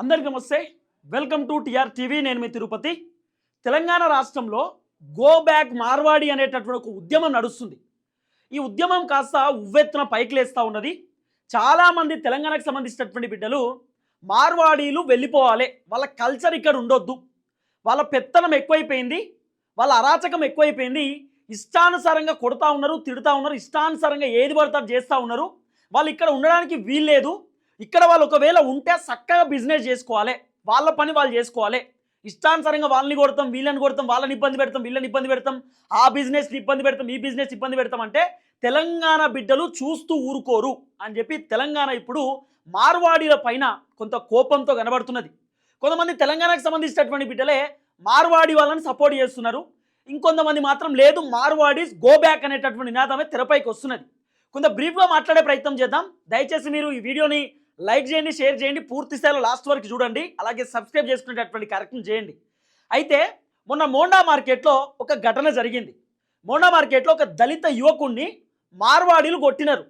అందరికీ నమస్తే. Welcome to T R TV. నేను మీ తిరుపతి. తెలంగాణ రాష్ట్రంలో గో బ్యాక్ మార్వాడి అనేటటువంటి ఒక ఉద్యమం నడుస్తుంది. ఈ ఉద్యమం కాస్త ఉవ్వెత్తున పైకి లేస్తూ ఉన్నది. చాలామంది తెలంగాణకు సంబంధించినటువంటి బిడ్డలు మార్వాడీలు వెళ్ళిపోవాలి. వాళ్ళ కల్చర్ ఇక్కడ ఉండొద్దు. వాళ్ళ పెత్తనం ఎక్కువైపోయింది. వాళ్ళ అరాచకం ఎక్కువైపోయింది. ఇష్టానుసారంగా కొడతా ఉన్నారు తిడతా ఉన్నారు. ఇష్టానుసారంగా ఏది పడతారు చేస్తూ ఉన్నారు. వాళ్ళు ఇక్కడ ఉండడానికి వీల్లేదు. ఇక్కడ వాళ్ళు ఒకవేళ ఉంటే చక్కగా బిజినెస్ చేసుకోవాలి. వాళ్ళ పని వాళ్ళు చేసుకోవాలి. ఇష్టానుసారంగా వాళ్ళని కొడతాం వీళ్ళని కొడతాం వాళ్ళని ఇబ్బంది పెడతాం వీళ్ళని ఇబ్బంది పెడతాం. ఆ బిజినెస్ని ఇబ్బంది పెడతాం ఈ బిజినెస్ ఇబ్బంది పెడతాం అంటే తెలంగాణ బిడ్డలు చూస్తూ ఊరుకోరు అని చెప్పి తెలంగాణ ఇప్పుడు మార్వాడీల పైన కొంత కోపంతో కనబడుతున్నది. కొంతమంది తెలంగాణకు సంబంధించినటువంటి బిడ్డలే మార్వాడి వాళ్ళని సపోర్ట్ చేస్తున్నారు. ఇంకొంతమంది మాత్రం లేదు మార్వాడీస్ గో బ్యాక్ అనేటటువంటి నినాదమే తెరపైకి వస్తున్నది. కొంత బ్రీఫ్గా మాట్లాడే ప్రయత్నం చేద్దాం. దయచేసి మీరు ఈ వీడియోని లైక్ చేయండి షేర్ చేయండి పూర్తి స్థాయిలో లాస్ట్ వరకు చూడండి అలాగే సబ్స్క్రైబ్ చేసుకునేటటువంటి కార్యక్రమం చేయండి. అయితే మొన్న మోండా మార్కెట్లో ఒక ఘటన జరిగింది. మోండా మార్కెట్లో ఒక దళిత యువకుణ్ణి మార్వాడీలు కొట్టినారు.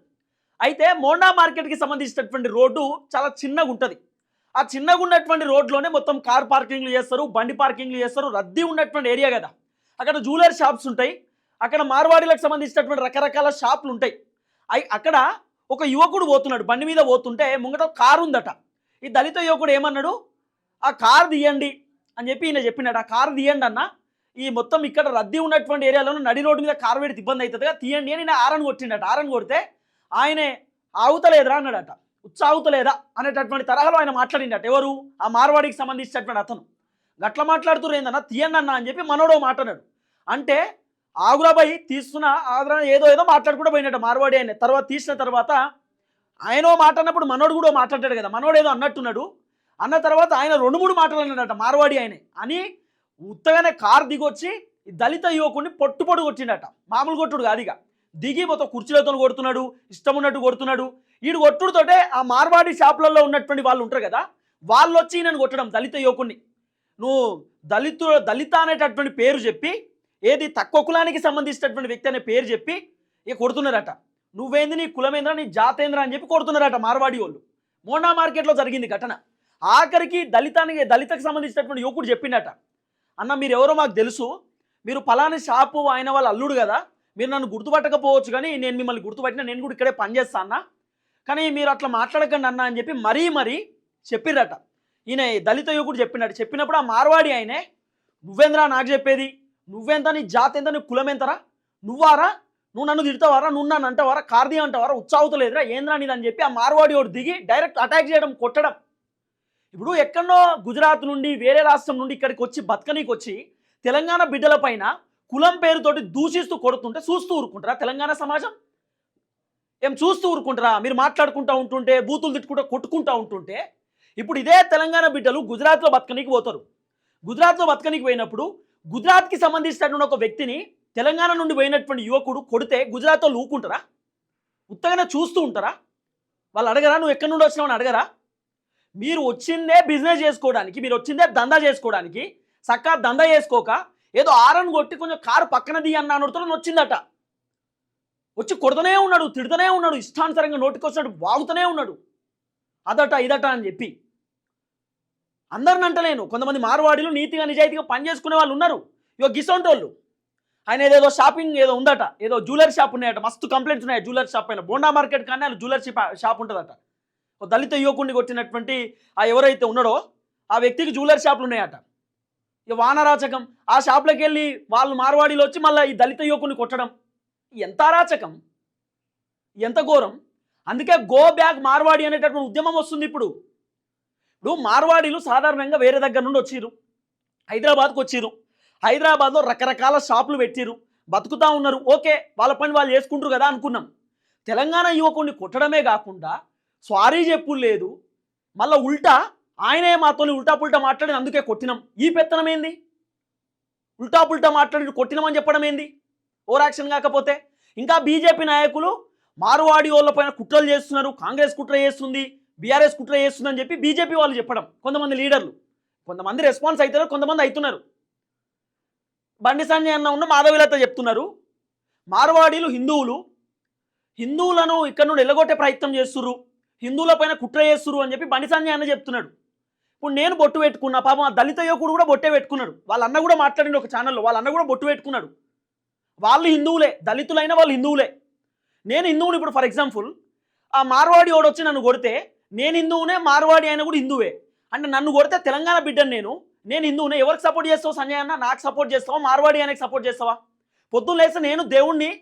అయితే మోండా మార్కెట్కి సంబంధించినటువంటి రోడ్డు చాలా చిన్నగా ఉంటుంది. ఆ చిన్నగా ఉన్నటువంటి రోడ్లోనే మొత్తం కార్ పార్కింగ్లు చేస్తారు బండి పార్కింగ్లు చేస్తారు రద్దీ ఉన్నటువంటి ఏరియా కదా. అక్కడ జ్యువెలరీ షాప్స్ ఉంటాయి. అక్కడ మార్వాడీలకు సంబంధించినటువంటి రకరకాల షాపులు ఉంటాయి. అక్కడ ఒక యువకుడు పోతున్నాడు బండి మీద పోతుంటే ముంగట కారు ఉందట. ఈ దళిత యువకుడు ఏమన్నాడు? ఆ కారు తీయండి అని చెప్పి ఈయన చెప్పినాడు. ఆ కారు తీయండి అన్న ఈ మొత్తం ఇక్కడ రద్దీ ఉన్నటువంటి ఏరియాలో నడి రోడ్డు మీద కారు పెడితే ఇబ్బంది అవుతుందిగా తీయండి అని నేను ఆరన్ కొట్టిండట. ఆరన్ కొడితే ఆయనే ఆగుతలేదురా అన్నాడట. ఉత్సాగుతలేదా అనేటటువంటి తరహాలో ఆయన మాట్లాడిండట. ఎవరు? ఆ మార్వాడికి సంబంధించినటువంటి అతను. గట్ల మాట్లాడుతున్నారు ఏందన్నా తీయండి అన్న అని చెప్పి మనోడో మాట్లాడాడు. అంటే ఆగురాబాయి తీస్తున్న ఆగ్రా ఏదో ఏదో మాట్లాడుకుంటూ పోయినట్టు మార్వాడి ఆయన తర్వాత తీసిన తర్వాత ఆయన ఓ మాట అన్నప్పుడు మనోడు కూడా మాట్లాడాడు కదా మనోడు ఏదో అన్నట్టున్నాడు. అన్న తర్వాత ఆయన రెండు మూడు మాటలు అన్నాడట మార్వాడి ఆయనే. అని ఉత్తగానే కారు దిగొచ్చి ఈ దళిత యువకుడిని పొట్టు పొడు కొట్టిండట. మామూలు కొట్టుడు కాదిగా దిగి మొత్తం కుర్చీలతో కొడుతున్నాడు ఇష్టం ఉన్నట్టు కొడుతున్నాడు. వీడు కొట్టుడుతోటే ఆ మార్వాడి షాపులలో ఉన్నటువంటి వాళ్ళు ఉంటారు కదా వాళ్ళు వచ్చి నన్ను కొట్టడం దళిత యువకుడిని. నువ్వు దళితు దళిత అనేటటువంటి పేరు చెప్పి ఏది తక్కువ కులానికి సంబంధించినటువంటి వ్యక్తి అనే పేరు చెప్పి ఇక కొడుతున్నారట. నువ్వేంది నీ కులమేంద్ర నీ జాతేంద్ర అని చెప్పి కొడుతున్నారట మార్వాడి వాళ్ళు. మోండా మార్కెట్లో జరిగింది ఘటన. ఆఖరికి దళితానికి దళితకు సంబంధించినటువంటి యువకుడు చెప్పిండట. అన్న మీరు ఎవరో మాకు తెలుసు. మీరు పలాని షాపు ఆయన వాళ్ళ అల్లుడు కదా. మీరు నన్ను గుర్తుపట్టకపోవచ్చు కానీ నేను మిమ్మల్ని గుర్తుపట్టిన నేను కూడా ఇక్కడే పనిచేస్తా అన్న. కానీ మీరు అట్లా మాట్లాడకండి అన్న అని చెప్పి మరీ మరీ చెప్పిర్రట. ఈయన దళిత యువకుడు చెప్పినట్టు. చెప్పినప్పుడు ఆ మార్వాడి ఆయనే నువ్వేంద్రా నాకు చెప్పేది? నువ్వెంత నీ జాతి ఎంత నీ కులం ఎంతరా? నువ్వారా? నువ్వు నన్ను తిడతావారా? నువ్వు నన్ను అంటవారా? కార్ది అంటవారా? ఉత్సాహతలేదురా ఏంద్రా నీదని చెప్పి ఆ మార్వాడి వాడు దిగి డైరెక్ట్ అటాక్ చేయడం కొట్టడం. ఇప్పుడు ఎక్కడో గుజరాత్ నుండి వేరే రాష్ట్రం నుండి ఇక్కడికి వచ్చి బతకనీకి వచ్చి తెలంగాణ బిడ్డల పైన కులం పేరుతోటి దూషిస్తూ కొడుతుంటే చూస్తూ ఊరుకుంటారా తెలంగాణ సమాజం? ఏం చూస్తూ ఊరుకుంటారా? మీరు మాట్లాడుకుంటూ ఉంటుంటే బూతులు తిట్టుకుంటూ కొట్టుకుంటూ ఉంటుంటే ఇప్పుడు ఇదే తెలంగాణ బిడ్డలు గుజరాత్లో బతకనీకి పోతారు. గుజరాత్లో బతకనీకి పోయినప్పుడు గుజరాత్కి సంబంధించినటువంటి ఒక వ్యక్తిని తెలంగాణ నుండి పోయినటువంటి యువకుడు కొడితే గుజరాత్లో ఊకుంటారా ఉత్తగానే చూస్తూ ఉంటారా? వాళ్ళు అడగరా? నువ్వు ఎక్కడి నుండి వచ్చినావు అని అడగరా? మీరు వచ్చిందే బిజినెస్ చేసుకోవడానికి మీరు వచ్చిందే దందా చేసుకోవడానికి చక్కగా దందా చేసుకోక ఏదో ఆరన్ కొట్టి కొంచెం కారు పక్కన ది అన్న అనుడుతో వచ్చిందట. వచ్చి కొడుతూనే ఉన్నాడు తిడుతూనే ఉన్నాడు ఇష్టానుసారంగా నోటికి వచ్చినట్టు వాగుతూనే ఉన్నాడు. అదట ఇదట అని చెప్పి అందరిని అంటలేను. కొంతమంది మార్వాడీలు నీతిగా నిజాయితీగా పనిచేసుకునే వాళ్ళు ఉన్నారు. ఇగో గిసొంటోళ్ళు. ఆయన ఏదేదో షాపింగ్ ఏదో ఉందట. ఏదో జ్యువెలరీ షాప్ ఉన్నాయట. మస్తు కంప్లైంట్స్ ఉన్నాయి. జ్యువెలరీ షాప్ పైన. బోండా మార్కెట్ కానీ ఆయన జ్యువెలరీ షాప్ షాప్ ఉంటుందట. ఓ దళిత యువకుడిని కొట్టినటువంటి ఆ ఎవరైతే ఉన్నాడో ఆ వ్యక్తికి జ్యువెలరీ షాపులు ఉన్నాయట. ఇక వానరాచకం. ఆ షాప్లోకి వెళ్ళి వాళ్ళు మార్వాడీలు వచ్చి మళ్ళీ ఈ దళిత యువకుని కొట్టడం. ఎంత అరాచకం. ఎంత ఘోరం. అందుకే గో బ్యాక్ మార్వాడి అనేటటువంటి ఉద్యమం వస్తుంది ఇప్పుడు. ఇప్పుడు మార్వాడీలు సాధారణంగా వేరే దగ్గర నుండి వచ్చిరు హైదరాబాద్కు వచ్చిరు హైదరాబాద్లో రకరకాల షాపులు పెట్టిర్రు. బతుకుతా ఉన్నారు. ఓకే వాళ్ళ పని వాళ్ళు చేసుకుంటారు కదా అనుకున్నాం. తెలంగాణ యువకుడిని కొట్టడమే కాకుండా స్వారీ చెప్పు లేదు. మళ్ళీ ఉల్టా ఆయనే మాతో ఉల్టా పుల్టా మాట్లాడి అందుకే కొట్టినాం. ఈ పెత్తనం ఏంది? ఉల్టా పుల్టా మాట్లాడి కొట్టినామని చెప్పడం ఏంది? ఓవర్ యాక్షన్ కాకపోతే. ఇంకా బీజేపీ నాయకులు మారువాడి వాళ్ళ పైన కుట్రలు చేస్తున్నారు. కాంగ్రెస్ కుట్ర చేస్తుంది. బీఆర్ఎస్ కుట్ర చేస్తుందని చెప్పి బీజేపీ వాళ్ళు చెప్పడం. కొంతమంది లీడర్లు. కొంతమంది రెస్పాన్స్ అవుతారు కొంతమంది అవుతున్నారు బండి సంజయ్ అన్న ఉన్న మాధవిలత చెప్తున్నారు. మార్వాడీలు హిందువులు. హిందువులను ఇక్కడ నుండి ఎల్లగొట్టే ప్రయత్నం చేస్తుర్రు. హిందువుల పైన కుట్ర చేస్తుర్రు అని చెప్పి బండి సంజయ్ అన్న చెప్తున్నాడు. ఇప్పుడు నేను బొట్టు పెట్టుకున్నా పాపం ఆ దళిత యువకుడు కూడా బొట్టే పెట్టుకున్నాడు. వాళ్ళ అన్న కూడా మాట్లాడిండు ఒక ఛానల్లో వాళ్ళ అన్న కూడా బొట్టు పెట్టుకున్నాడు. వాళ్ళు హిందువులే దళితులైన వాళ్ళు హిందువులే. నేను హిందువుని ఇప్పుడు ఫర్ ఎగ్జాంపుల్ ఆ మార్వాడి ఓడొచ్చి నన్ను కొడితే నేను హిందువునే మార్వాడి అయినా కూడా హిందువే. అంటే నన్ను కొడితే తెలంగాణ బిడ్డను నేను. నేను హిందువునే. ఎవరికి సపోర్ట్ చేస్తావు సంజయ్ అన్న? నాకు సపోర్ట్ చేస్తావా? మార్వాడి ఆయనకి సపోర్ట్ చేస్తావా? పొద్దున్న లేస్తే నేను దేవుణ్ణి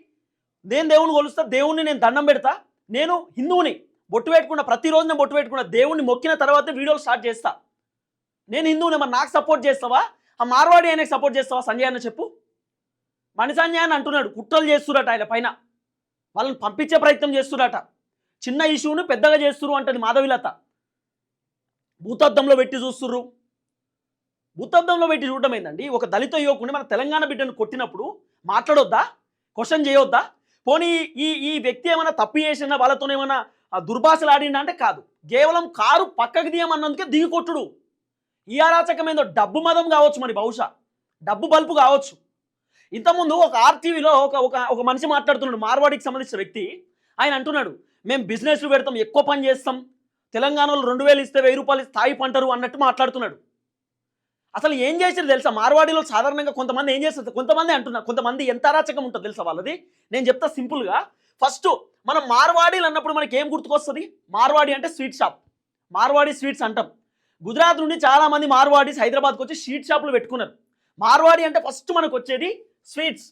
నేను దేవుని కొలుస్తా దేవుణ్ణి నేను దండం పెడతా. నేను హిందువుని. బొట్టు పెట్టుకున్న ప్రతిరోజు నేను బొట్టు పెట్టుకున్న దేవుణ్ణి మొక్కిన తర్వాత వీడియోలు స్టార్ట్ చేస్తా. నేను హిందువుని మరి నాకు సపోర్ట్ చేస్తావా? ఆ మార్వాడి ఆయనకి సపోర్ట్ చేస్తావా? సంజయ్ అన్న చెప్పు. మణి సంజయ్ అని అంటున్నాడు కుట్రలు చేస్తున్నట ఆయన పైన. వాళ్ళని పంపించే ప్రయత్నం చేస్తున్నట చిన్న ఇష్యూను పెద్దగా చేస్తురు అంటది మాధవిలత. భూతార్థంలో పెట్టి చూస్తుర్రు. భూతార్థంలో పెట్టి చూడటం ఏందండి? ఒక దళిత యువకుని మన తెలంగాణ బిడ్డను కొట్టినప్పుడు మాట్లాడొద్దా? క్వశ్చన్ చేయొద్దా? పోనీ ఈ ఈ వ్యక్తి ఏమైనా తప్పు చేసిన వాళ్ళతో ఏమైనా దుర్భాషలు ఆడిండా అంటే కాదు. కేవలం కారు పక్కకి దిగమన్నందుకే దిగి కొట్టుడు. ఈ అరాచకం ఏందో డబ్బు మదం కావచ్చు మరి బహుశా. డబ్బు బల్పు కావచ్చు. ఇంతకుముందు ఒక ఆర్టీవీలో ఒక ఒక ఒక మనిషి మాట్లాడుతున్నాడు మార్వాడికి సంబంధించిన వ్యక్తి. ఆయన అంటున్నాడు మేము బిజినెస్లు పెడతాం ఎక్కువ పని చేస్తాం. తెలంగాణలో రెండు వేలు ఇస్తే వెయ్యి రూపాయలు స్థాయి పంటరు అన్నట్టు మాట్లాడుతున్నాడు. అసలు ఏం చేశారు తెలుసా? మార్వాడిలో సాధారణంగా కొంతమంది ఏం చేస్తారు? కొంతమంది అంటున్నారు కొంతమంది ఎంత అరాచకం ఉంటుంది తెలుసా వాళ్ళది? నేను చెప్తా సింపుల్గా. ఫస్ట్ మనం మార్వాడీలు అన్నప్పుడు మనకి ఏం గుర్తుకొస్తుంది? మార్వాడి అంటే స్వీట్ షాప్. మార్వాడి స్వీట్స్ అంటాం. గుజరాత్ నుండి చాలామంది మార్వాడీస్ హైదరాబాద్కి వచ్చి స్వీట్ షాపులు పెట్టుకున్నారు. మార్వాడి అంటే ఫస్ట్ మనకు వచ్చేది స్వీట్స్.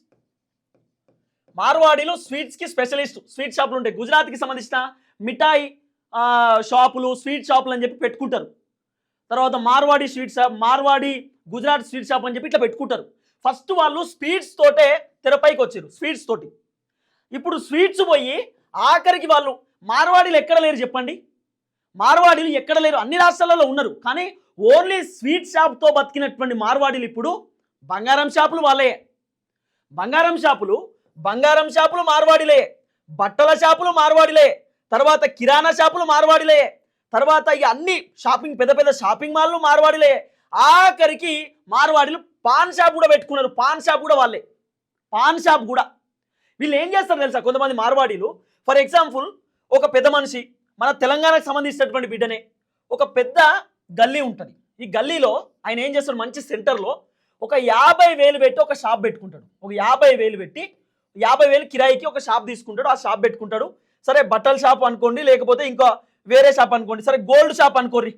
మార్వాడీలో స్వీట్స్కి స్పెషలిస్ట్ స్వీట్ షాపులు ఉంటాయి. గుజరాత్కి సంబంధించిన మిఠాయి షాపులు స్వీట్ షాపులు అని చెప్పి పెట్టుకుంటారు. తర్వాత Marwadi sweet shop Marwadi Gujarat sweet shop అని చెప్పి ఇట్లా పెట్టుకుంటారు. ఫస్ట్ వాళ్ళు స్వీట్స్ తోటే తెరపైకి వచ్చారు స్వీట్స్ తోటి. ఇప్పుడు స్వీట్స్ పోయి ఆఖరికి వాళ్ళు మార్వాడీలు ఎక్కడ లేరు చెప్పండి? మార్వాడీలు ఎక్కడ లేరు? అన్ని రాష్ట్రాలలో ఉన్నారు. కానీ ఓన్లీ స్వీట్ షాప్తో బతికినటువంటి మార్వాడీలు ఇప్పుడు బంగారం షాపులు వాళ్ళే బంగారం షాపులు బంగారం షాపులు మార్వాడిలే బట్టల షాపులు మార్వాడిలే తర్వాత కిరాణా షాపులు మార్వాడిలే తర్వాత ఇక అన్ని షాపింగ్ పెద్ద పెద్ద షాపింగ్ మాల్లు మార్వాడిలే. ఆఖరికి మార్వాడిలు పాన్ షాప్ కూడా పెట్టుకున్నారు. పాన్ షాప్ కూడా వాళ్ళే. పాన్ షాప్ కూడా. వీళ్ళు ఏం చేస్తారు తెలుసా? కొంతమంది మార్వాడీలు. ఫర్ ఎగ్జాంపుల్ ఒక పెద్ద మనిషి మన తెలంగాణకు సంబంధించినటువంటి బిడ్డనే ఒక పెద్ద గల్లీ ఉంటుంది. ఈ గల్లీలో ఆయన ఏం చేస్తాడు? మంచి సెంటర్లో ఒక యాభై వేలు పెట్టి ఒక షాప్ పెట్టుకుంటాడు. ఒక యాభై వేలు పెట్టి యాభై వేలు కిరాయికి ఒక షాప్ తీసుకుంటాడు ఆ షాప్ పెట్టుకుంటాడు. సరే బట్టల షాప్ అనుకోండి లేకపోతే ఇంకా వేరే షాప్ అనుకోండి. సరే గోల్డ్ షాప్ అనుకోర్రి.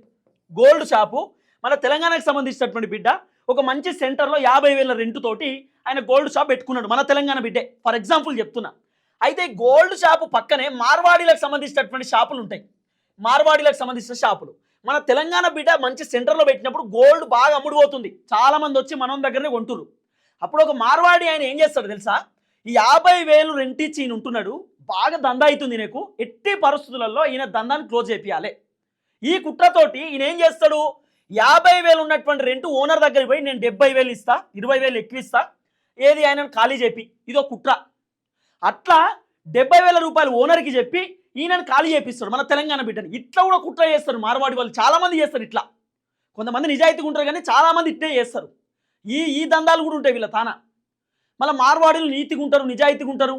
గోల్డ్ షాపు మన తెలంగాణకు సంబంధించినటువంటి బిడ్డ ఒక మంచి సెంటర్లో యాభై వేల రెంట్ తోటి ఆయన గోల్డ్ షాప్ పెట్టుకున్నాడు మన తెలంగాణ బిడ్డే. ఫర్ ఎగ్జాంపుల్ చెప్తున్నా. అయితే గోల్డ్ షాపు పక్కనే మార్వాడీలకు సంబంధించినటువంటి షాపులు ఉంటాయి. మార్వాడీలకు సంబంధించిన షాపులు. మన తెలంగాణ బిడ్డ మంచి సెంటర్లో పెట్టినప్పుడు గోల్డ్ బాగా అమ్ముడుపోతుంది. చాలామంది వచ్చి మనం దగ్గరనే కొంటురు అప్పుడు ఒక మార్వాడి ఆయన ఏం చేస్తాడు తెలుసా? యాభై వేలు రెంట్ ఇచ్చి ఈయన ఉంటున్నాడు. బాగా దందా అవుతుంది నీకు ఎట్టి పరిస్థితులలో ఈయన దందాన్ని క్లోజ్ చేపియాలి. ఈ కుట్రతోటి ఈయన ఏం చేస్తాడు? యాభై వేలు ఉన్నటువంటి రెంట్ ఓనర్ దగ్గరికి పోయి నేను డెబ్బై వేలు ఇస్తా ఇరవై వేలు ఎక్కువ ఇస్తా ఏది ఆయన ఖాళీ చెప్పి ఇదో కుట్ర. అట్లా డెబ్బై వేల రూపాయలు ఓనర్కి చెప్పి ఈయనను ఖాళీ చేపిస్తాడు మన తెలంగాణ బిడ్డని. ఇట్లా కూడా కుట్ర చేస్తారు మార్వాడి వాళ్ళు. చాలామంది చేస్తారు ఇట్లా. కొంతమంది నిజాయితీగా ఉంటారు కానీ చాలామంది ఇట్టే చేస్తారు. ఈ ఈ దందాలు కూడా ఉంటాయి వీళ్ళ తాన? మళ్ళీ మార్వాడీలు నీతిగా ఉంటారు నిజాయితీగా ఉంటారు.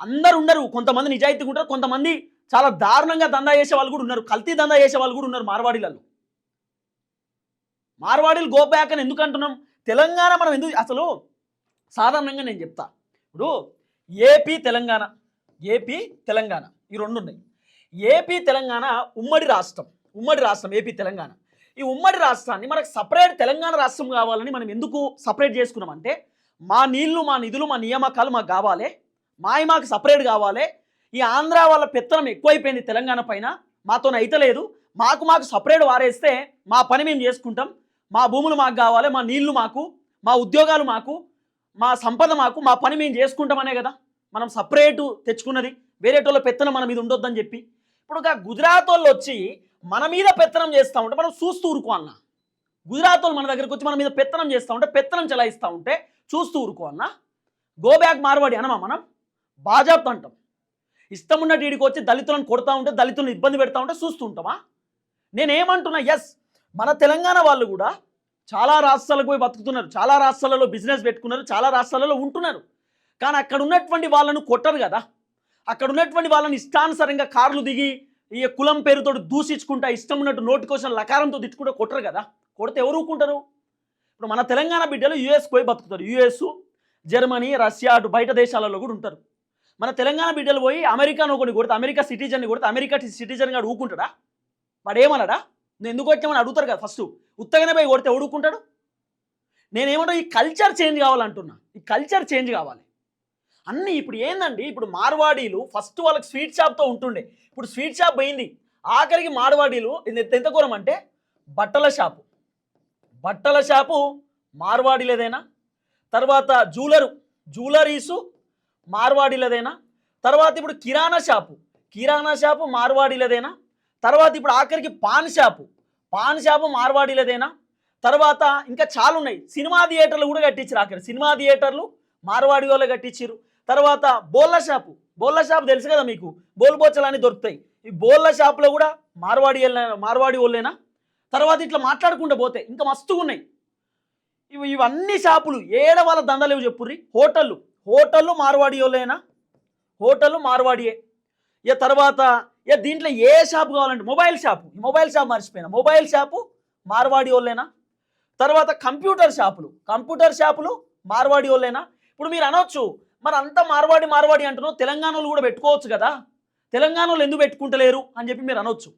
అందరు ఉండరు కొంతమంది నిజాయితీగా ఉంటారు కొంతమంది చాలా దారుణంగా దందా చేసే వాళ్ళు కూడా ఉన్నారు. కల్తీ దందా చేసే వాళ్ళు కూడా ఉన్నారు మార్వాడీలలో. మార్వాడీలు గో అని ఎందుకు అంటున్నాం? తెలంగాణ మనం ఎందుకు అసలు సాధారణంగా నేను చెప్తా. ఇప్పుడు ఏపీ తెలంగాణ. ఏపీ తెలంగాణ. ఈ రెండు ఉన్నాయి. ఏపీ తెలంగాణ ఉమ్మడి రాష్ట్రం. ఉమ్మడి రాష్ట్రం ఏపీ తెలంగాణ. ఈ ఉమ్మడి రాష్ట్రాన్ని మనకు సపరేట్ తెలంగాణ రాష్ట్రం కావాలని మనం ఎందుకు సపరేట్ చేసుకున్నామంటే మా నీళ్ళు మా నిధులు మా నియామకాలు మాకు కావాలి. మాయ మాకు సపరేట్ కావాలి. ఈ ఆంధ్ర వాళ్ళ పెత్తనం ఎక్కువైపోయింది తెలంగాణ పైన. మాతో అయితలేదు మాకు మాకు సపరేట్ వారేస్తే మా పని మేము చేసుకుంటాం. మా భూములు మాకు కావాలి మా నీళ్ళు మాకు మా ఉద్యోగాలు మాకు మా సంపద మాకు మా పని మేము చేసుకుంటామనే కదా. మనం సపరేటు తెచ్చుకున్నది. వేరేటోళ్ళ పెత్తనం మన మీద ఉండొద్దని చెప్పి. ఇప్పుడు ఒక గుజరాత్ వాళ్ళు వచ్చి మన మీద పెత్తనం చేస్తూ ఉంటే మనం చూస్తూ ఊరుకో అన్న. గుజరాత్ వాళ్ళు మన దగ్గరకు వచ్చి మన మీద పెత్తనం చేస్తూ ఉంటే పెత్తనం చెలాయిస్తూ ఉంటే చూస్తూ ఊరుకో అన్న. గో బ్యాక్ మార్వాడి అనమా మనం? బాజాప్త అంటాం ఇష్టం ఉన్న వీడికి వచ్చి దళితులను కొడతా ఉంటే దళితులను ఇబ్బంది పెడతా ఉంటే చూస్తూ ఉంటామా? నేనేమంటున్నా ఎస్ మన తెలంగాణ వాళ్ళు కూడా చాలా రాష్ట్రాలకు పోయి బతుకుతున్నారు. చాలా రాష్ట్రాలలో బిజినెస్ పెట్టుకున్నారు. చాలా రాష్ట్రాలలో ఉంటున్నారు. కానీ అక్కడ ఉన్నటువంటి వాళ్ళను కొట్టరు కదా. అక్కడ ఉన్నటువంటి వాళ్ళని ఇష్టానుసారంగా కార్లు దిగి ఈ కులం పేరుతో దూషించుకుంటా ఇష్టం ఉన్నట్టు నోటికోసం లకారంతో తిట్టుకుంటూ కొట్టరు కదా. కొడితే ఎవరు ఊరుకుంటారు? ఇప్పుడు మన తెలంగాణ బిడ్డలు యుఎస్ పోయి బతుకుతారు. యుఎస్ జర్మనీ రష్యా అటు బయట దేశాలలో కూడా ఉంటారు. మన తెలంగాణ బిడ్డలు పోయి అమెరికాను ఒకటి కొడితే అమెరికా సిటిజన్ని కొడితే అమెరికా సిటిజన్ ఊకుంటాడా? వాడు ఏమన్నాడా నువ్వు ఎందుకు వచ్చామని అడుగుతారు కదా ఫస్ట్. ఉత్తగానే పోయి కొడితే ఊడుకుంటాడు నేనేమంటా ఈ కల్చర్ చేంజ్ కావాలంటున్నా. ఈ కల్చర్ చేంజ్ కావాలి. అన్నీ ఇప్పుడు ఏందండి? ఇప్పుడు మార్వాడీలు ఫస్ట్ వాళ్ళకి స్వీట్ షాప్తో ఉంటుండే. ఇప్పుడు స్వీట్ షాప్ పోయింది. ఆఖరికి మార్వాడీలు ఇది ఎంత- ఎంత ఘోరం అంటే బట్టల షాపు బట్టల షాపు మార్వాడిలదేనా? తర్వాత జ్యూలరు జ్యూలరీసు మార్వాడిలదేనా? తర్వాత ఇప్పుడు కిరాణా షాపు కిరాణా షాపు మార్వాడిలదేనా? తర్వాత ఇప్పుడు ఆఖరికి పాన్ షాపు పాన్ షాపు మార్వాడిలదేనా? తర్వాత ఇంకా చాలా ఉన్నాయి సినిమా థియేటర్లు కూడా కట్టించారు ఆఖరి. సినిమా థియేటర్లు మార్వాడి వాళ్ళు కట్టించారు తర్వాత బోళ్ళ షాపు బోళ్ళ షాపు తెలుసు కదా మీకు? బోల్ బోచలు అని దొరుకుతాయి. ఈ బోళ్ళ షాపులో కూడా మార్వాడి మార్వాడి వాళ్ళేనా? తర్వాత ఇట్లా మాట్లాడుకుంటూ పోతే ఇంకా మస్తుగా ఉన్నాయి. ఇవి ఇవన్నీ షాపులు ఏడ వాళ్ళ దందలేవు చెప్పుర్రి? హోటళ్ళు. హోటళ్ళు మార్వాడియోలేనా వాళ్ళేనా హోటళ్ళు మార్వాడియే. ఇక తర్వాత ఇక దీంట్లో ఏ షాప్ కావాలంటే మొబైల్ షాపు. ఈ మొబైల్ షాప్ మర్చిపోయినా. మొబైల్ షాపు మార్వాడి వాళ్ళేనా తర్వాత కంప్యూటర్ షాపులు. కంప్యూటర్ షాపులు మార్వాడి వాళ్ళేనా ఇప్పుడు మీరు అనొచ్చు మరి అంతా మార్వాడి మార్వాడి అంటున్నావు తెలంగాణలో కూడా పెట్టుకోవచ్చు కదా? తెలంగాణలో ఎందుకు పెట్టుకుంటలేరు అని చెప్పి మీరు అనొచ్చు.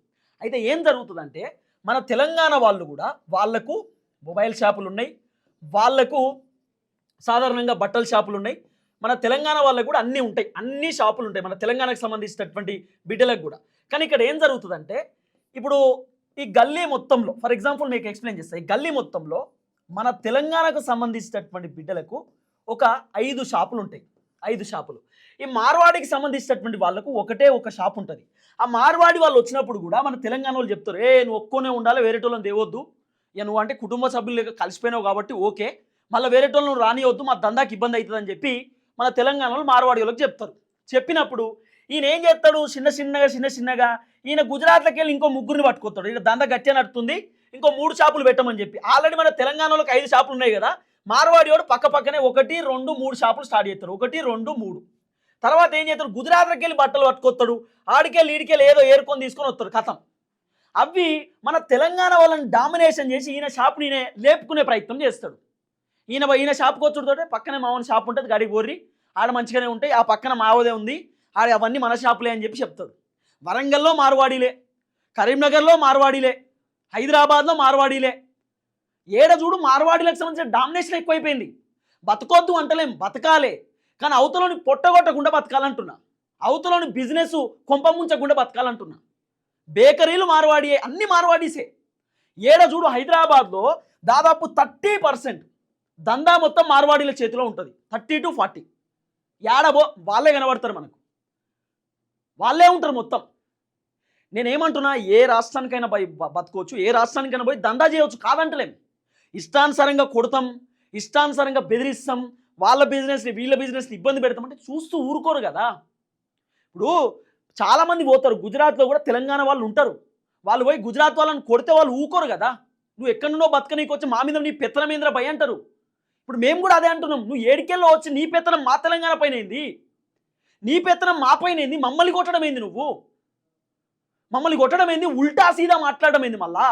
అయితే ఏం జరుగుతుందంటే మన తెలంగాణ వాళ్ళు కూడా వాళ్ళకు మొబైల్ షాపులు ఉన్నాయి. వాళ్ళకు సాధారణంగా బట్టల షాపులు ఉన్నాయి. మన తెలంగాణ వాళ్ళకు కూడా అన్నీ ఉంటాయి. అన్ని షాపులు ఉంటాయి. మన తెలంగాణకు సంబంధించినటువంటి బిడ్డలకు కూడా. కానీ ఇక్కడ ఏం జరుగుతుందంటే ఇప్పుడు ఈ గల్లీ మొత్తంలో ఫర్ ఎగ్జాంపుల్ మీకు ఎక్స్ప్లెయిన్ చేస్తాను ఈ గల్లీ మొత్తంలో మన తెలంగాణకు సంబంధించినటువంటి బిడ్డలకు ఒక ఐదు షాపులు ఉంటాయి. ఐదు షాపులు. ఈ మార్వాడికి సంబంధించినటువంటి వాళ్ళకు ఒకటే ఒక షాప్ ఉంటుంది. ఆ మార్వాడి వాళ్ళు వచ్చినప్పుడు కూడా మన తెలంగాణ వాళ్ళు చెప్తారు ఏ నువ్వు ఒక్కోనే ఉండాలి వేరేటోళ్ళని తేవద్దు. ఇక నువ్వు అంటే కుటుంబ సభ్యులు కలిసిపోయినావు కాబట్టి ఓకే. మళ్ళీ వేరేటోళ్ళను రానివద్దు మా దందాకి ఇబ్బంది అవుతుందని చెప్పి మన తెలంగాణలో మార్వాడి వాళ్ళకి చెప్తారు. చెప్పినప్పుడు ఈయన ఏం చేస్తాడు? చిన్న చిన్నగా చిన్న చిన్నగా ఈయన గుజరాత్లోకి వెళ్ళి ఇంకో ముగ్గురిని పట్టుకొస్తాడు. ఈయన దంద గట్టిగా నడుతుంది ఇంకో మూడు షాపులు పెట్టమని చెప్పి. ఆల్రెడీ మన తెలంగాణలోకి ఐదు షాపులు ఉన్నాయి కదా మార్వాడి వాడు పక్క పక్కనే ఒకటి రెండు మూడు షాపులు స్టార్ట్ చేస్తారు. ఒకటి రెండు మూడు. తర్వాత ఏం చేస్తాడు? గుజరాత్లోకి వెళ్ళి బట్టలు పట్టుకొస్తాడు. ఆడికెళ్ళి ఈడికెళ్ళి ఏదో ఏరుకొని తీసుకొని వస్తాడు కథం. అవి మన తెలంగాణ వాళ్ళని డామినేషన్ చేసి ఈయన షాప్ని ఈయన లేపుకునే ప్రయత్నం చేస్తాడు. ఈయన ఈయన షాప్కి వచ్చుడుతోటే పక్కనే మావని షాప్ ఉంటుంది గడికి పోర్రి. ఆడ మంచిగానే ఉంటాయి ఆ పక్కన మావదే ఉంది. ఆడ అవన్నీ మన షాపులే అని చెప్పి చెప్తాడు. వరంగల్లో మార్వాడీలే కరీంనగర్లో మార్వాడీలే హైదరాబాద్లో మార్వాడీలే. ఏడ చూడు మార్వాడీలకు సంబంధించిన డామినేషన్ ఎక్కువైపోయింది. బతకొద్దు అంటలేం బతకాలే. కానీ అవతలని పొట్టగొట్టకుండా బతకాలంటున్నా. అవతలని బిజినెస్ కొంప ముంచకుండా బతకాలంటున్నా. బేకరీలు మార్వాడియే అన్ని మార్వాడీసే. ఏడ చూడు హైదరాబాద్లో దాదాపు థర్టీ పర్సెంట్ దందా మొత్తం మార్వాడీల చేతిలో ఉంటుంది. Thirty to forty. ఏడబో వాళ్ళే కనబడతారు మనకు. వాళ్ళే ఉంటారు మొత్తం. నేనేమంటున్నా ఏ రాష్ట్రానికైనా పోయి బ- బతకవచ్చు ఏ రాష్ట్రానికైనా పోయి దందా చేయవచ్చు కాదంటలేం. ఇష్టానుసారంగా కొడతాం ఇష్టానుసారంగా బెదిరిస్తాం వాళ్ళ బిజినెస్ని వీళ్ళ బిజినెస్ని ఇబ్బంది పెడతామంటే చూస్తూ ఊరుకోరు కదా. ఇప్పుడు చాలామంది పోతారు. గుజరాత్లో కూడా తెలంగాణ వాళ్ళు ఉంటారు. వాళ్ళు పోయి గుజరాత్ వాళ్ళని కొడితే వాళ్ళు ఊకోరు కదా. నువ్వు ఎక్కడి నుండో బతక నీకు వచ్చి మా మీద నీ పెత్తనమేంద్ర భయ అంటారు. ఇప్పుడు మేము కూడా అదే అంటున్నాం. నువ్వు ఏడికెళ్ళో వచ్చి నీ పెత్తనం మా తెలంగాణ పైన ఏంది? నీ పెత్తనం మా పైన ఏంది? మమ్మల్ని కొట్టడం ఏంది నువ్వు? మమ్మల్ని కొట్టడం ఏంది? ఉల్టా సీదా మాట్లాడడం ఏంది మళ్ళా?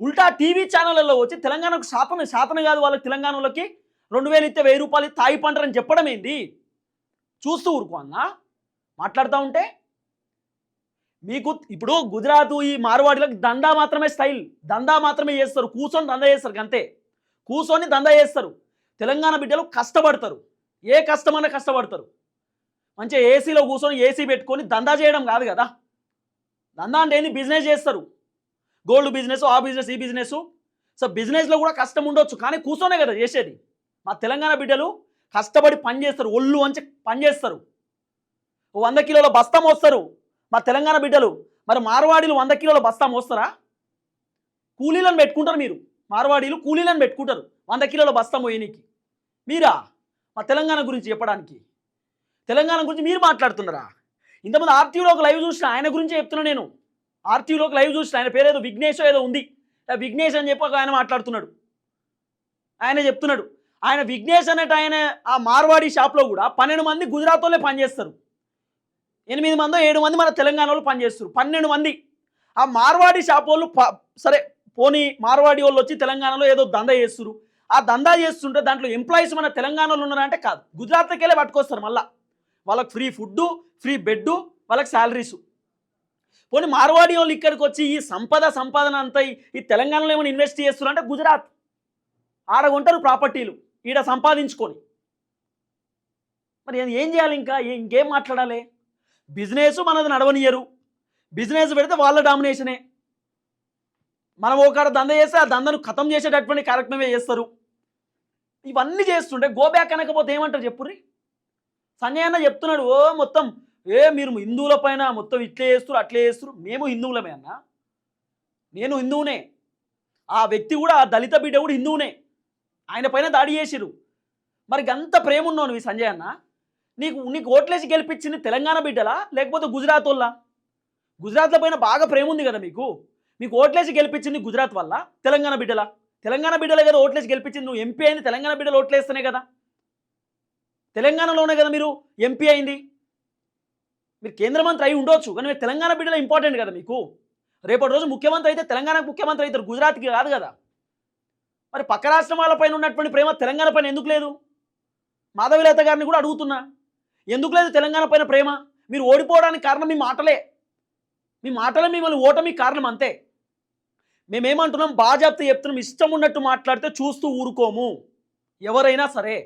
ఉల్టా టీవీ ఛానళ్ళలో వచ్చి తెలంగాణకు శాతం శాతం కాదు వాళ్ళకి తెలంగాణలోకి రెండు వేలు ఇస్తే వెయ్యి రూపాయలు తాయి పంటరని చెప్పడం ఏంది? చూస్తూ ఊరుకో అన్న. మాట్లాడుతూ ఉంటే మీకు ఇప్పుడు గుజరాత్ ఈ మార్వాడీలకు దందా మాత్రమే స్టైల్. దందా మాత్రమే చేస్తారు. కూర్చొని దందా చేస్తారు అంతే కూర్చొని దందా చేస్తారు. తెలంగాణ బిడ్డలు కష్టపడతారు. ఏ కష్టమన్నా కష్టపడతారు. మంచిగా ఏసీలో కూర్చొని ఏసీ పెట్టుకొని దందా చేయడం కాదు కదా. దందా అంటే ఏంది? బిజినెస్ చేస్తారు. గోల్డ్ బిజినెస్ ఆ బిజినెస్ ఈ బిజినెస్. సో బిజినెస్లో కూడా కష్టం ఉండొచ్చు. కానీ కూర్చొనే కదా చేసేది. మా తెలంగాణ బిడ్డలు కష్టపడి పని చేస్తారు ఒళ్ళు వంచి పని చేస్తారు. వంద కిలోల బస్తా మోస్తారు. మా తెలంగాణ బిడ్డలు మరి మార్వాడీలు వంద కిలోల బస్తా మోస్తారా? కూలీలను పెట్టుకుంటారు మీరు. మార్వాడీలు కూలీలను పెట్టుకుంటారు వంద కిలోల బస్తా మోయనీకి. మీరా? మా తెలంగాణ గురించి చెప్పడానికి. తెలంగాణ గురించి మీరు మాట్లాడుతున్నారా? ఇంతమంది ఆర్టీవీలో ఒక లైవ్ చూసిన ఆయన గురించే చెప్తున్నా నేను. ఆర్టీవీలో ఒక లైవ్ చూసిన ఆయన పేరు ఏదో విఘ్నేష్ ఏదో ఉంది. విఘ్నేష్ అని చెప్పి ఆయన మాట్లాడుతున్నాడు. ఆయన చెప్తున్నాడు. ఆయన విఘ్నేష్ అనేట ఆయన ఆ మార్వాడి షాప్లో కూడా పన్నెండు మంది గుజరాత్ వాళ్ళే పనిచేస్తారు. ఎనిమిది మందో ఏడు మంది మన తెలంగాణలో పనిచేస్తారు. పన్నెండు మంది. ఆ మార్వాడి షాప్ వాళ్ళు ప- సరే పోనీ మార్వాడి వాళ్ళు వచ్చి తెలంగాణలో ఏదో దందా చేస్తారు ఆ దందా చేస్తుంటే దాంట్లో ఎంప్లాయీస్ మన తెలంగాణలో ఉన్నారంటే కాదు. గుజరాత్కి వెళ్ళి పట్టుకొస్తారు మళ్ళా. వాళ్ళకి ఫ్రీ ఫుడ్ ఫ్రీ బెడ్ వాళ్ళకి శాలరీస్ పోనీ మార్వాడి వాళ్ళు ఇక్కడికి వచ్చి ఈ సంపద సంపాదన అంతా ఈ- తెలంగాణలో ఏమైనా ఇన్వెస్ట్ చేస్తున్నారు అంటే గుజరాత్. ఆడ కొంటారు ప్రాపర్టీలు. ఈడ సంపాదించుకొని. మరి ఏం- ఏం చేయాలి ఇంకా? ఇంకేం మాట్లాడాలి? బిజినెస్ మనది నడవనియరు. బిజినెస్ పెడితే వాళ్ళ డామినేషనే. మనం ఒకడ దంద చేస్తే ఆ దందను ఖతం చేసేటటువంటి కార్యక్రమమే చేస్తారు. ఇవన్నీ చేస్తుంటే గోబ్యాక్ అనకపోతే ఏమంటారు చెప్పుర్రి? సంజయ్ అన్న చెప్తున్నాడు ఓ మొత్తం ఏ మీరు హిందువుల పైన మొత్తం ఇట్లే చేస్తారు అట్లే చేస్తారు మేము హిందువులమే అన్న. నేను హిందువునే. ఆ వ్యక్తి కూడా ఆ దళిత బిడ్డ కూడా హిందువునే. ఆయన పైన దాడి చేసిరు మరి అంత ప్రేమ ఉన్నావు నువ్వు సంజయ్ అన్న? నీకు నీకు ఓట్లేసి గెలిపించింది తెలంగాణ బిడ్డలా లేకపోతే గుజరాత్ వల్ల గుజరాత్ల పైన బాగా ప్రేమ ఉంది కదా మీకు? మీకు ఓట్లేసి గెలిపించింది గుజరాత్ వల్ల తెలంగాణ బిడ్డలా? తెలంగాణ బిడ్డలే కదా ఓట్లేసి గెలిపించింది. నువ్వు ఎంపీ అయింది తెలంగాణ బిడ్డలు ఓట్లేస్తేనే కదా? తెలంగాణలోనే కదా మీరు ఎంపీ అయింది? మీరు కేంద్ర మంత్రి అయి ఉండొచ్చు కానీ మీరు తెలంగాణ బిడ్డలు ఇంపార్టెంట్ కదా మీకు? రేపటి రోజు ముఖ్యమంత్రి అయితే తెలంగాణకు ముఖ్యమంత్రి అవుతారు గుజరాత్కి కాదు కదా? మరి పక్క రాష్ట్రం వాళ్ళపైన ఉన్నటువంటి ప్రేమ తెలంగాణ పైన ఎందుకు లేదు? మాధవిలేత గారిని కూడా అడుగుతున్నా. ఎందుకు లేదు తెలంగాణ పైన ప్రేమ? మీరు ఓడిపోవడానికి కారణం మీ మాటలే. మీ మాటలే మిమ్మల్ని ఓటమి కారణం అంతే. మేమేమంటున్నాం? బాజాప్త చెప్తున్నాం. ఇష్టం ఉన్నట్టు మాట్లాడితే చూస్తూ ఊరుకోము. ఎవరైనా సరే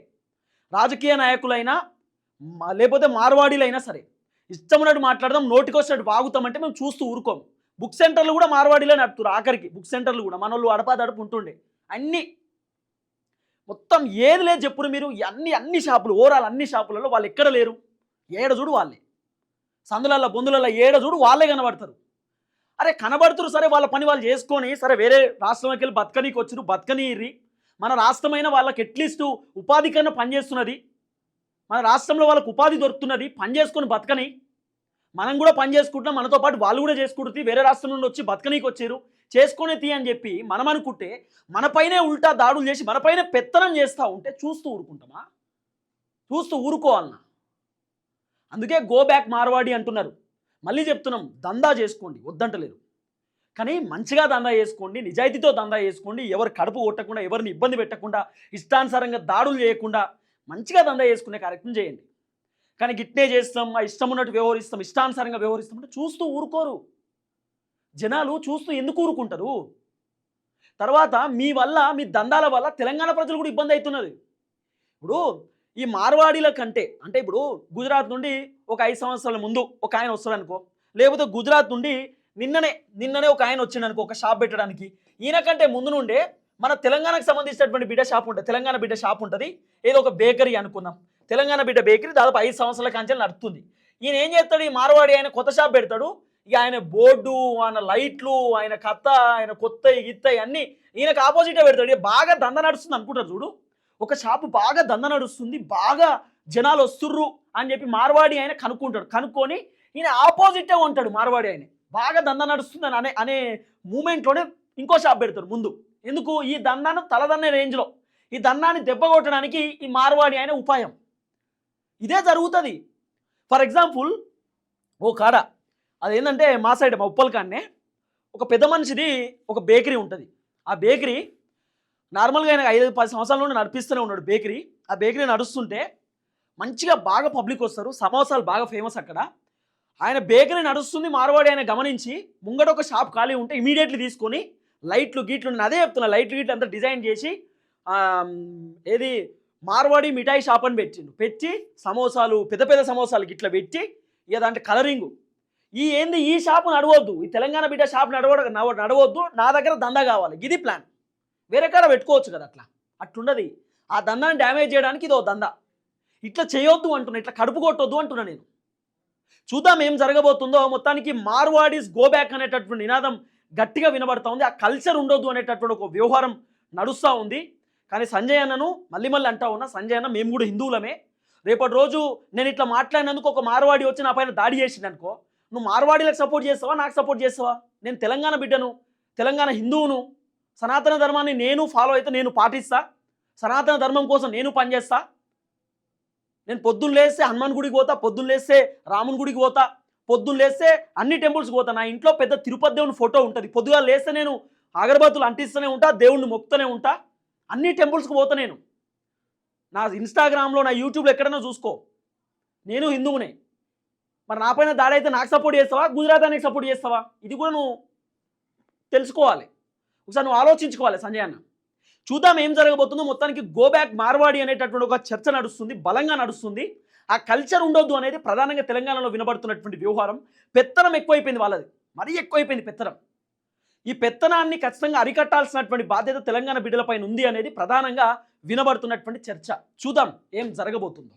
రాజకీయ నాయకులైనా లేకపోతే మార్వాడీలైనా సరే ఇష్టం ఉన్నట్టు మాట్లాడదాం నోటికి వచ్చినట్టు బాగుతామంటే మేము చూస్తూ ఊరుకోము. బుక్ సెంటర్లు కూడా మార్వాడీలో నడుపుతారు ఆఖరికి. బుక్ సెంటర్లు కూడా. మన వాళ్ళు అడపాదడుపు ఉంటుండే. అన్నీ. మొత్తం ఏది లేదు చెప్పుడు మీరు. అన్ని అన్ని షాపులు ఓవరాల్ అన్ని షాపులలో వాళ్ళు ఎక్కడ లేరు. ఏడ చూడు వాళ్ళే. సందులల్లో బొందులలో ఏడ చూడు వాళ్ళే కనబడతారు. అరే కనబడుతురు సరే వాళ్ళ పని వాళ్ళు చేసుకొని సరే వేరే రాష్ట్రంలోకి వెళ్ళి బతకనీకి వచ్చారు బతకనీర్రి మన రాష్ట్రమైన వాళ్ళకి అట్లీస్ట్ ఉపాధి కన్నా పనిచేస్తున్నది మన రాష్ట్రంలో వాళ్ళకు ఉపాధి దొరుకుతున్నది పని చేసుకొని బతకని. మనం కూడా పని చేసుకుంటున్నాం మనతో పాటు వాళ్ళు కూడా చేసుకుంటుంది వేరే రాష్ట్రం నుండి వచ్చి బతకనీకి వచ్చారు చేసుకునే తీ అని చెప్పి మనం అనుకుంటే మనపైనే ఉల్టా దాడులు చేసి మనపైనే పెత్తనం చేస్తూ ఉంటే చూస్తూ ఊరుకుంటామా? చూస్తూ ఊరుకోవాలన్నా అందుకే గో బ్యాక్ మార్వాడి అంటున్నారు. మళ్ళీ చెప్తున్నాం దందా చేసుకోండి వద్దంటలేరు. కానీ మంచిగా దందా చేసుకోండి నిజాయితీతో దందా చేసుకోండి ఎవరు కడుపు కొట్టకుండా ఎవరిని ఇబ్బంది పెట్టకుండా ఇష్టానుసారంగా దాడులు చేయకుండా మంచిగా దందా చేసుకునే కార్యక్రమం చేయండి. కానీ గిట్నే చేస్తాం ఆ ఇష్టం ఉన్నట్టు వ్యవహరిస్తాం ఇష్టానుసారంగా వ్యవహరిస్తాం అంటే చూస్తూ ఊరుకోరు. జనాలు చూస్తూ ఎందుకు ఊరుకుంటారు? తర్వాత మీ వల్ల మీ దందాల వల్ల తెలంగాణ ప్రజలు కూడా ఇబ్బంది అవుతున్నది ఇప్పుడు ఈ మార్వాడీల కంటే అంటే ఇప్పుడు గుజరాత్ నుండి ఒక ఐదు సంవత్సరాల ముందు ఒక ఆయన వస్తాడు అనుకో లేకపోతే గుజరాత్ నుండి నిన్ననే నిన్ననే ఒక ఆయన వచ్చిండు అనుకో ఒక షాప్ పెట్టడానికి. ఈయన కంటే ముందు నుండే మన తెలంగాణకు సంబంధించినటువంటి బిడ్డ షాప్ ఉంటుంది తెలంగాణ బిడ్డ షాప్ ఉంటుంది ఏదో ఒక బేకరీ అనుకుందాం. తెలంగాణ బిడ్డ బేకరీ దాదాపు ఐదు సంవత్సరాల కంచెలు నడుస్తుంది ఈయన ఏం చేస్తాడు? ఈ మార్వాడి ఆయన కొత్త షాప్ పెడతాడు ఇక ఆయన బోర్డు ఆయన లైట్లు ఆయన కత్త ఆయన కొత్త గిత్త అన్నీ ఈయనకు ఆపోజిటే పెడతాడు. బాగా దంద నడుస్తుంది అనుకుంటారు చూడు. ఒక షాపు బాగా దంద నడుస్తుంది బాగా జనాలు వస్తుర్రు అని చెప్పి మార్వాడి ఆయన కనుక్కుంటాడు. కనుక్కొని ఈయన ఆపోజిటే ఉంటాడు మార్వాడి ఆయన. బాగా దంద నడుస్తుంది అని అనే అనే మూమెంట్లోనే ఇంకో షాప్ పెడతారు ముందు. ఎందుకు? ఈ దందాను తలదన్నే రేంజ్లో. ఈ దందాన్ని దెబ్బ కొట్టడానికి ఈ మార్వాడి ఆయన ఉపాయం. ఇదే జరుగుతుంది. ఫర్ ఎగ్జాంపుల్ ఓ కాడ అదేంటంటే మా సైడ్ మా ఉప్పల్ ఒక పెద్ద మనిషిది ఒక బేకరీ ఉంటుంది. ఆ బేకరీ నార్మల్గా ఆయన ఐదు పది సంవత్సరాల నుండి నడిపిస్తూనే ఉన్నాడు బేకరీ. ఆ బేకరీ నడుస్తుంటే మంచిగా బాగా పబ్లిక్ వస్తారు. సమోసాలు బాగా ఫేమస్ అక్కడ. ఆయన బేకరీ నడుస్తుంది మార్వాడి ఆయన గమనించి ముంగట ఒక షాప్ ఖాళీ ఉంటే ఇమీడియట్లీ తీసుకొని లైట్లు గీట్లు నేను అదే చెప్తున్నా లైట్లు గీట్లు అంతా డిజైన్ చేసి ఏది మార్వాడి మిఠాయి షాప్ అని పెట్టిండు. పెట్టి సమోసాలు పెద్ద పెద్ద సమోసాలు గిట్ల పెట్టి ఇక దాంట్లో కలరింగు ఈ ఏంది ఈ షాప్ నడవద్దు ఈ తెలంగాణ బిడ్డ షాప్ నడవడ నడవ- నడవద్దు నా దగ్గర దందా కావాలి. ఇది ప్లాన్ వేరే కాడ పెట్టుకోవచ్చు కదా అట్లా. అట్లుండదు. ఆ దందాన్ని డ్యామేజ్ చేయడానికి ఇది ఓ దందా. ఇట్లా చేయొద్దు అంటున్నా. ఇట్లా కడుపు కొట్టొద్దు అంటున్నా నేను. చూద్దాం ఏం జరగబోతుందో. మొత్తానికి మార్వాడీస్ గో బ్యాక్ అనేటటువంటి నినాదం గట్టిగా వినబడతా ఉంది. ఆ కల్చర్ ఉండొద్దు అనేటటువంటి ఒక వ్యవహారం నడుస్తూ ఉంది. కానీ సంజయ్ అన్నను మళ్ళీ మళ్ళీ అంటా ఉన్నా సంజయ్ అన్న మేము కూడా హిందువులమే. రేపటి రోజు నేను ఇట్లా మాట్లాడినందుకు ఒక మార్వాడి వచ్చి నా పైన దాడి చేసింది అనుకో నువ్వు మార్వాడీలకు సపోర్ట్ చేస్తావా? నాకు సపోర్ట్ చేస్తావా? నేను తెలంగాణ బిడ్డను తెలంగాణ హిందువును సనాతన ధర్మాన్ని నేను ఫాలో అయితే నేను పాటిస్తా. సనాతన ధర్మం కోసం నేను పనిచేస్తా. నేను పొద్దున్న లేస్తే హనుమాన్ గుడికి పోతా పొద్దున్న లేస్తే రాముని గుడికి పోతా పొద్దున్న లేస్తే అన్ని టెంపుల్స్కి పోతా. నా ఇంట్లో పెద్ద తిరుపతి దేవుని ఫోటో ఉంటుంది. పొద్దుగా లేస్తే నేను అగరబత్తులు అంటిస్తూనే ఉంటా దేవుణ్ణి మొక్కుతూనే ఉంటా. అన్ని టెంపుల్స్కి పోతా నేను. నా ఇన్స్టాగ్రామ్లో నా యూట్యూబ్లో ఎక్కడైనా చూసుకో. నేను హిందువునే. మరి నా పైన దాడి అయితే నాకు సపోర్ట్ చేస్తావా? గుజరాత్ సపోర్ట్ చేస్తావా? ఇది కూడా నువ్వు తెలుసుకోవాలి. ఒకసారి నువ్వు ఆలోచించుకోవాలి సంజయ్ అన్న. చూద్దాం ఏం జరగబోతుందో. మొత్తానికి గో బ్యాక్ మార్వాడి అనేటటువంటి ఒక చర్చ నడుస్తుంది బలంగా నడుస్తుంది. ఆ కల్చర్ ఉండొద్దు అనేది ప్రధానంగా తెలంగాణలో వినబడుతున్నటువంటి వ్యవహారం. పెత్తనం ఎక్కువైపోయింది వాళ్ళది. మరీ ఎక్కువైపోయింది పెత్తనం. ఈ పెత్తనాన్ని ఖచ్చితంగా అరికట్టాల్సినటువంటి బాధ్యత తెలంగాణ బిడ్డలపైన ఉంది అనేది ప్రధానంగా వినబడుతున్నటువంటి చర్చ. చూద్దాం ఏం జరగబోతుందో.